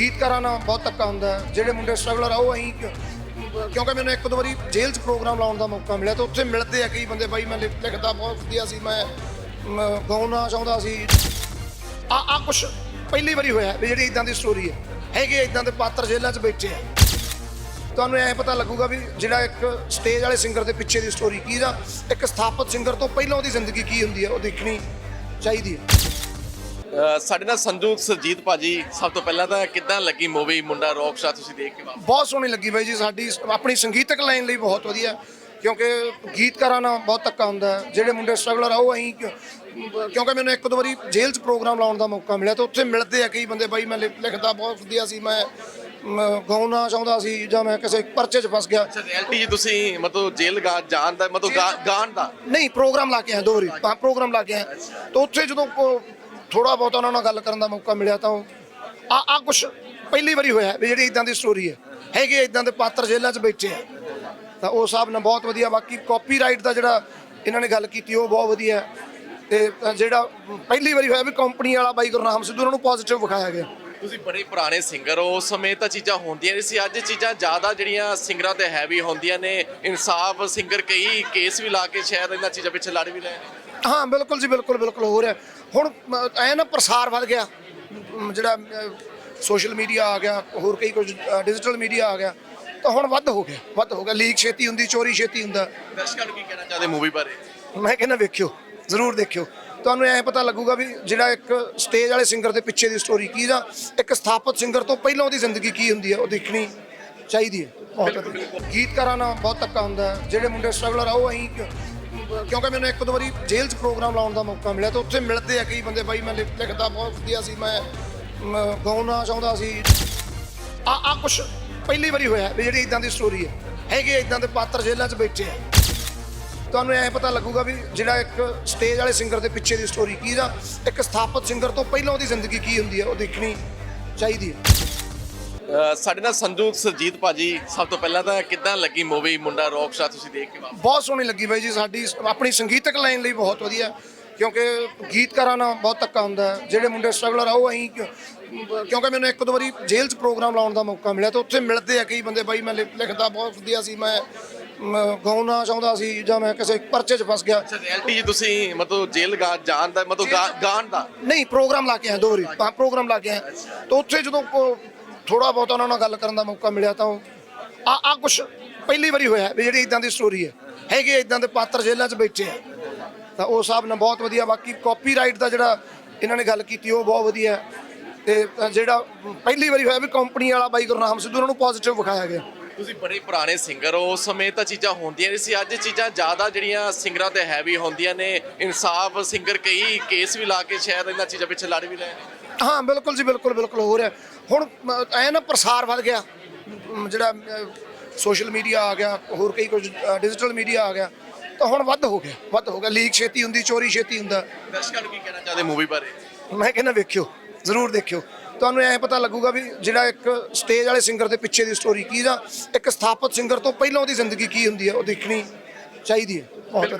ਗੀਤਕਾਰਾਂ ਨਾਲ ਬਹੁਤ ਧੱਕਾ ਹੁੰਦਾ ਹੈ। ਜਿਹੜੇ ਮੁੰਡੇ ਸਟਰਗਲਰ ਆ ਉਹ ਅਸੀਂ ਕਿ- ਕਿਉਂਕਿ ਮੈਨੂੰ ਇੱਕ ਦੋ ਵਾਰੀ ਜੇਲ੍ਹ 'ਚ ਪ੍ਰੋਗਰਾਮ ਲਾਉਣ ਦਾ ਮੌਕਾ ਮਿਲਿਆ ਤਾਂ ਉੱਥੇ ਮਿਲਦੇ ਆ ਕਈ ਬੰਦੇ। ਬਾਈ ਮੈਂ ਲਿਖ- ਲਿਖਦਾ ਬਹੁਤ ਵਧੀਆ ਸੀ ਮੈਂ ਮ, ਗਾਉਣਾ ਚਾਹੁੰਦਾ ਸੀ। ਆ ਆ ਕੁਛ ਪਹਿਲੀ ਵਾਰੀ ਹੋਇਆ ਵੀ ਜਿਹੜੀ ਇਦਾਂ ਦੀ ਸਟੋਰੀ ਹੈ। ਹੈਗੇ ਇਦਾਂ ਦੇ ਪਾਤਰ ਜੇਲ੍ਹਾਂ 'ਚ ਬੈਠੇ ਆ। ਤੁਹਾਨੂੰ ਐ ਪਤਾ ਲੱਗੂਗਾ ਵੀ ਜਿਹੜਾ ਇੱਕ ਸਟੇਜ ਵਾਲੇ ਸਿੰਗਰ ਦੇ ਪਿੱਛੇ ਦੀ ਸਟੋਰੀ ਕੀ ਦਾ ਇੱਕ ਸਥਾਪਿਤ ਸਿੰਗਰ ਤੋਂ ਪਹਿਲਾਂ ਉਹਦੀ ਜ਼ਿੰਦਗੀ ਕੀ ਹੁੰਦੀ ਹੈ ਉਹ ਦੇਖਣੀ ਚਾਹੀਦੀ ਹੈ। ਸਾਡੇ ਨਾਲ ਸੰਜੂ ਸਰਜੀਤ ਭਾਜੀ ਸਭ ਤੋਂ ਪਹਿਲਾਂ ਤਾਂ ਕਿੱਦਾਂ ਲੱਗੀ ਮੂਵੀ ਮੁੰਡਾ ਰੌਕ ਸਟਾਰ ਤੁਸੀਂ ਦੇਖ ਕੇ ਵਾਪਸ? ਬਹੁਤ ਸੋਹਣੀ ਲੱਗੀ ਬਾਈ ਜੀ ਸਾਡੀ ਆਪਣੀ ਸੰਗੀਤਕ ਲਾਈਨ ਲਈ ਬਹੁਤ ਵਧੀਆ ਕਿਉਂਕਿ ਗੀਤਕਾਰਾਂ ਨਾਲ ਬਹੁਤ ਧੱਕਾ ਹੁੰਦਾ। ਜਿਹੜੇ ਮੁੰਡੇ ਸਟਰਗਲਰ ਆ ਉਹ ਅਸੀਂ ਕਿਉਂਕਿ ਮੈਨੂੰ ਇੱਕ ਦੋ ਵਾਰੀ ਜੇਲ੍ਹ 'ਚ ਪ੍ਰੋਗਰਾਮ ਲਾਉਣ ਦਾ ਮੌਕਾ ਮਿਲਿਆ ਤੇ ਉੱਥੇ ਮਿਲਦੇ ਆ ਕਈ ਬੰਦੇ। ਬਾਈ ਮੈਂ ਲਿਖ- ਲਿਖਦਾ ਬਹੁਤ ਵਧੀਆ ਸੀ ਮੈਂ ਗਾਉਣਾ ਚਾਹੁੰਦਾ ਸੀ ਜਾਂ ਮੈਂ ਕਿਸੇ ਪਰਚੇ 'ਚ ਫਸ ਗਿਆ। ਰਿਐਲਿਟੀ ਜੀ ਤੁਸੀਂ ਮਤਲਬ ਜੇਲ੍ਹ ਗਾ ਜਾਣ ਦਾ ਮਤਲਬ ਗਾਣ ਦਾ? ਨਹੀਂ ਪ੍ਰੋਗਰਾਮ ਲਾ ਕੇ ਆਇਆ ਦੋ ਵਾਰੀ। ਪ੍ਰੋਗਰਾਮ ਲਾ ਕੇ ਆਇਆ। ਤਾਂ ਉੱਥੇ ਜਦੋਂ ਥੋੜਾ ਬਹੁਤ ਉਹਨਾਂ ਨਾਲ ਗੱਲ ਕਰਨ ਦਾ ਮੌਕਾ ਮਿਲਿਆ ਤਾਂ ਆ ਆ ਕੁਛ ਪਹਿਲੀ ਵਾਰੀ ਹੋਇਆ ਵੀ ਜਿਹੜੀ ਇਦਾਂ ਦੀ ਸਟੋਰੀ ਹੈ। ਹੈਗੇ ਇਦਾਂ ਦੇ ਪਾਤਰ ਜੇਲ੍ਹਾਂ 'ਚ ਬੈਠੇ ਆ। ਤਾਂ ਉਹ ਸਾਹਿਬ ਨੇ ਬਹੁਤ ਵਧੀਆ ਬਾਕੀ ਕਾਪੀਰਾਈਟ ਦਾ ਜਿਹੜਾ ਇਹਨਾਂ ਨੇ ਗੱਲ ਕੀਤੀ ਉਹ ਬਹੁਤ ਵਧੀਆ। ਤੇ ਜਿਹੜਾ ਪਹਿਲੀ ਵਾਰੀ ਹੋਇਆ ਵੀ ਕੰਪਨੀ ਵਾਲਾ ਬਾਈ ਗੁਰਨਾਮ ਸਿੱਧੂ ਉਹਨਾਂ ਨੂੰ ਪੋਜ਼ਿਟਿਵ ਵਿਖਾਇਆ ਗਿਆ। ਤੁਸੀਂ ਬੜੇ ਪੁਰਾਣੇ ਸਿੰਗਰ ਹੋ ਉਸ ਸਮੇਂ ਤਾਂ ਚੀਜ਼ਾਂ ਹੁੰਦੀਆਂ ਨਹੀਂ ਸੀ। ਅੱਜ ਚੀਜ਼ਾਂ ਜ਼ਿਆਦਾ ਜਿਹੜੀਆਂ ਸਿੰਗਰਾਂ ਤੇ ਹੈਵੀ ਹੁੰਦੀਆਂ ਨੇ। ਇਨਸਾਫ ਸਿੰਗਰ ਕਈ ਕੇਸ ਵੀ ਲਾ ਕੇ ਸ਼ਾਇਦ ਇਹਨਾਂ ਚੀਜ਼ਾਂ ਪਿੱਛੇ ਲੜ ਵੀ ਰਹੇ ਨੇ। ਹਾਂ ਬਿਲਕੁਲ ਜੀ ਬਿਲਕੁਲ ਬਿਲਕੁਲ ਹੋ ਰਿਹਾ। ਹੁਣ ਐ ਨਾ ਪ੍ਰਸਾਰ ਵੱਧ ਗਿਆ। ਜਿਹੜਾ ਸੋਸ਼ਲ ਮੀਡੀਆ ਆ ਗਿਆ ਹੋਰ ਕਈ ਕੁਝ ਡਿਜੀਟਲ ਮੀਡੀਆ ਆ ਗਿਆ ਤਾਂ ਹੁਣ ਵੱਧ ਹੋ ਗਿਆ ਵੱਧ ਹੋ ਗਿਆ। ਲੀਕ ਛੇਤੀ ਹੁੰਦੀ ਚੋਰੀ ਛੇਤੀ ਹੁੰਦਾ। ਦਰਸ਼ਕਾਂ ਨੂੰ ਕੀ ਕਹਿਣਾ ਚਾਹਦੇ ਮੂਵੀ ਬਾਰੇ? ਮੈਂ ਕਹਿੰਦਾ ਵੇਖਿਓ ਜ਼ਰੂਰ ਦੇਖਿਓ। ਤੁਹਾਨੂੰ ਐ ਪਤਾ ਲੱਗੂਗਾ ਵੀ ਜਿਹੜਾ ਇੱਕ ਸਟੇਜ ਵਾਲੇ ਸਿੰਗਰ ਦੇ ਪਿੱਛੇ ਦੀ ਸਟੋਰੀ ਕੀ ਦਾ ਇੱਕ ਸਥਾਪਿਤ ਸਿੰਗਰ ਤੋਂ ਪਹਿਲਾਂ ਉਹਦੀ ਜ਼ਿੰਦਗੀ ਕੀ ਹੁੰਦੀ ਹੈ ਉਹ ਦੇਖਣੀ ਚਾਹੀਦੀ ਹੈ। ਬਹੁਤ। ਗੀਤਕਾਰਾਂ ਨਾਲ ਬਹੁਤ ਧੱਕਾ ਹੁੰਦਾ। ਜਿਹੜੇ ਮੁੰਡੇ ਸਟਰਗਲਰ ਆ ਉਹ ਕਿ- ਕਿਉਂਕਿ ਮੈਨੂੰ ਇੱਕ ਦੋ ਵਾਰੀ ਜੇਲ੍ਹ 'ਚ ਪ੍ਰੋਗਰਾਮ ਲਾਉਣ ਦਾ ਮੌਕਾ ਮਿਲਿਆ ਤਾਂ ਉੱਥੇ ਮਿਲਦੇ ਆ ਕਈ ਬੰਦੇ ਬਾਈ ਮੈਂ ਲਿਖ- ਲਿਖਦਾ ਬਹੁਤ ਵਧੀਆ ਸੀ ਮੈਂ ਮ, ਗਾਉਣਾ ਚਾਹੁੰਦਾ ਸੀ। ਆ ਆ ਕੁਛ ਪਹਿਲੀ ਵਾਰੀ ਹੋਇਆ ਵੀ ਜਿਹੜੀ ਇਦਾਂ ਦੀ ਸਟੋਰੀ ਹੈ ਹੈਗੇ ਇਦਾਂ ਦੇ ਪਾਤਰ ਜੇਲ੍ਹਾਂ 'ਚ ਬੈਠੇ ਆ। ਤੁਹਾਨੂੰ ਐ ਪਤਾ ਲੱਗੂਗਾ ਵੀ ਜਿਹੜਾ ਇੱਕ ਸਟੇਜ ਵਾਲੇ ਸਿੰਗਰ ਦੇ ਪਿੱਛੇ ਦੀ ਸਟੋਰੀ ਕੀ ਦਾ ਇੱਕ ਸਥਾਪਿਤ ਸਿੰਗਰ ਤੋਂ ਪਹਿਲਾਂ ਉਹਦੀ ਜ਼ਿੰਦਗੀ ਕੀ ਹੁੰਦੀ ਹੈ ਉਹ ਦੇਖਣੀ ਚਾਹੀਦੀ ਹੈ ਸਾਡੇ ਨਾਲ ਸੰਜੂ ਸਰਜੀਤ ਭਾਜੀ ਸਭ ਤੋਂ ਪਹਿਲਾਂ ਤਾਂ ਕਿੱਦਾਂ ਲੱਗੀ ਮੂਵੀ ਮੁੰਡਾ ਰੌਕ ਸਟਾਰ ਤੁਸੀਂ ਦੇਖ ਕੇ ਵਾਪਸ? ਬਹੁਤ ਸੋਹਣੀ ਲੱਗੀ ਬਾਈ ਜੀ ਸਾਡੀ ਆਪਣੀ ਸੰਗੀਤਕ ਲਾਈਨ ਲਈ ਬਹੁਤ ਵਧੀਆ ਕਿਉਂਕਿ ਗੀਤਕਾਰਾਂ ਨਾਲ ਬਹੁਤ ਧੱਕਾ ਹੁੰਦਾ ਹੈ। ਜਿਹੜੇ ਮੁੰਡੇ ਸਟਰਗਲਰ ਆ ਉਹ ਅਸੀਂ ਕਿਉਂਕਿ ਮੈਨੂੰ ਇੱਕ ਦੋ ਵਾਰੀ ਜੇਲ੍ਹ 'ਚ ਪ੍ਰੋਗਰਾਮ ਲਾਉਣ ਦਾ ਮੌਕਾ ਮਿਲਿਆ ਤੇ ਉੱਥੇ ਮਿਲਦੇ ਆ ਕਈ ਬੰਦੇ। ਬਾਈ ਮੈਂ ਲਿਖ- ਲਿਖਦਾ ਬਹੁਤ ਵਧੀਆ ਸੀ। ਮੈਂ ਮ, ਗਾਉਣਾ ਚਾਹੁੰਦਾ ਸੀ ਜਾਂ ਮੈਂ ਕਿਸੇ ਪਰਚੇ 'ਚ ਫਸ ਗਿਆ। ਰਿਐਲਿਟੀ ਜੀ ਤੁਸੀਂ ਮਤਲਬ ਜੇਲ੍ਹ ਗਾ ਜਾਣ ਦਾ ਮਤਲਬ ਗਾ- ਗਾਣ ਦਾ? ਨਹੀਂ ਪ੍ਰੋਗਰਾਮ ਲਾ ਕੇ ਆਇਆ ਦੋ ਵਾਰੀ। ਪ੍ਰੋਗਰਾਮ ਲਾ ਕੇ ਆਇਆ। ਤਾਂ ਉੱਥੇ ਜਦੋਂ ਥੋੜਾ ਬਹੁਤ ਉਹਨਾਂ ਨਾਲ ਗੱਲ ਕਰਨ ਦਾ ਮੌਕਾ ਮਿਲਿਆ ਤਾਂ ਆ ਆ ਕੁਛ ਪਹਿਲੀ ਵਾਰੀ ਹੋਇਆ ਵੀ ਜਿਹੜੀ ਇਦਾਂ ਦੀ ਸਟੋਰੀ ਹੈ। ਹੈਗੇ ਇਦਾਂ ਦੇ ਪਾਤਰ ਜੇਲ੍ਹਾਂ 'ਚ ਬੈਠੇ ਆ। ਤਾਂ ਉਹ ਸਾਹਿਬ ਨੇ ਬਹੁਤ ਵਧੀਆ, ਬਾਕੀ ਕਾਪੀਰਾਈਟ ਦਾ ਜਿਹੜਾ ਇਹਨਾਂ ਨੇ ਗੱਲ ਕੀਤੀ, ਉਹ ਬਹੁਤ ਵਧੀਆ। ਹੈ। ਤੇ ਜਿਹੜਾ ਪਹਿਲੀ ਵਾਰੀ ਹੋਇਆ ਵੀ ਕੰਪਨੀ ਵਾਲਾ ਬਾਈ ਗੁਰਨਾਮ ਸਿੱਧੂ ਉਹਨਾਂ ਨੂੰ ਪੋਜ਼ਿਟਿਵ ਵਿਖਾਇਆ ਗਿਆ। ਤੁਸੀਂ ਬੜੇ ਪੁਰਾਣੇ ਸਿੰਗਰ ਹੋ, ਉਸ ਸਮੇਂ ਤਾਂ ਚੀਜ਼ਾਂ ਹੁੰਦੀਆਂ ਨਹੀਂ ਸੀ। ਅੱਜ ਚੀਜ਼ਾਂ ਜ਼ਿਆਦਾ ਜਿਹੜੀਆਂ ਸਿੰਗਰਾਂ ਤੇ ਹੈਵੀ ਹੁੰਦੀਆਂ ਨੇ। ਇਨਸਾਫ ਸਿੰਗਰ ਕਈ ਕੇਸ ਵੀ ਲਾ ਕੇ ਸ਼ਾਇਦ ਇਹਨਾਂ ਚੀਜ਼ਾਂ ਪਿੱਛੇ ਲੜ ਵੀ ਰਹੇ ਨੇ। ਹਾਂ ਬਿਲਕੁਲ ਜੀ ਬਿਲਕੁਲ ਬਿਲਕੁਲ ਹੋ ਰਿਹਾ। ਹੁਣ ਐ ਨਾ ਪ੍ਰਸਾਰ ਵੱਧ ਗਿਆ। ਜਿਹੜਾ ਸੋਸ਼ਲ ਮੀਡੀਆ ਆ ਗਿਆ ਹੋਰ ਕਈ ਕੁਝ ਡਿਜੀਟਲ ਮੀਡੀਆ ਆ ਗਿਆ ਤਾਂ ਹੁਣ ਵੱਧ ਹੋ ਗਿਆ ਵੱਧ ਹੋ ਗਿਆ। ਲੀਕ ਛੇਤੀ ਹੁੰਦੀ ਚੋਰੀ ਛੇਤੀ ਹੁੰਦਾ। ਦਰਸ਼ਕਾਂ ਨੂੰ ਕੀ ਕਹਿਣਾ ਚਾਹਦੇ ਮੂਵੀ ਬਾਰੇ? ਮੈਂ ਕਹਿੰਦਾ ਵੇਖਿਓ ਜ਼ਰੂਰ ਦੇਖਿਓ। ਤੁਹਾਨੂੰ ਐ ਪਤਾ ਲੱਗੂਗਾ ਵੀ ਜਿਹੜਾ ਇੱਕ ਸਟੇਜ ਵਾਲੇ ਸਿੰਗਰ ਦੇ ਪਿੱਛੇ ਦੀ ਸਟੋਰੀ ਕੀ ਦਾ ਇੱਕ ਸਥਾਪਿਤ ਸਿੰਗਰ ਤੋਂ ਪਹਿਲਾਂ ਉਹਦੀ ਜ਼ਿੰਦਗੀ ਕੀ ਹੁੰਦੀ ਹੈ ਉਹ ਦੇਖਣੀ ਚਾਹੀਦੀ ਹੈ। ਬਹੁਤ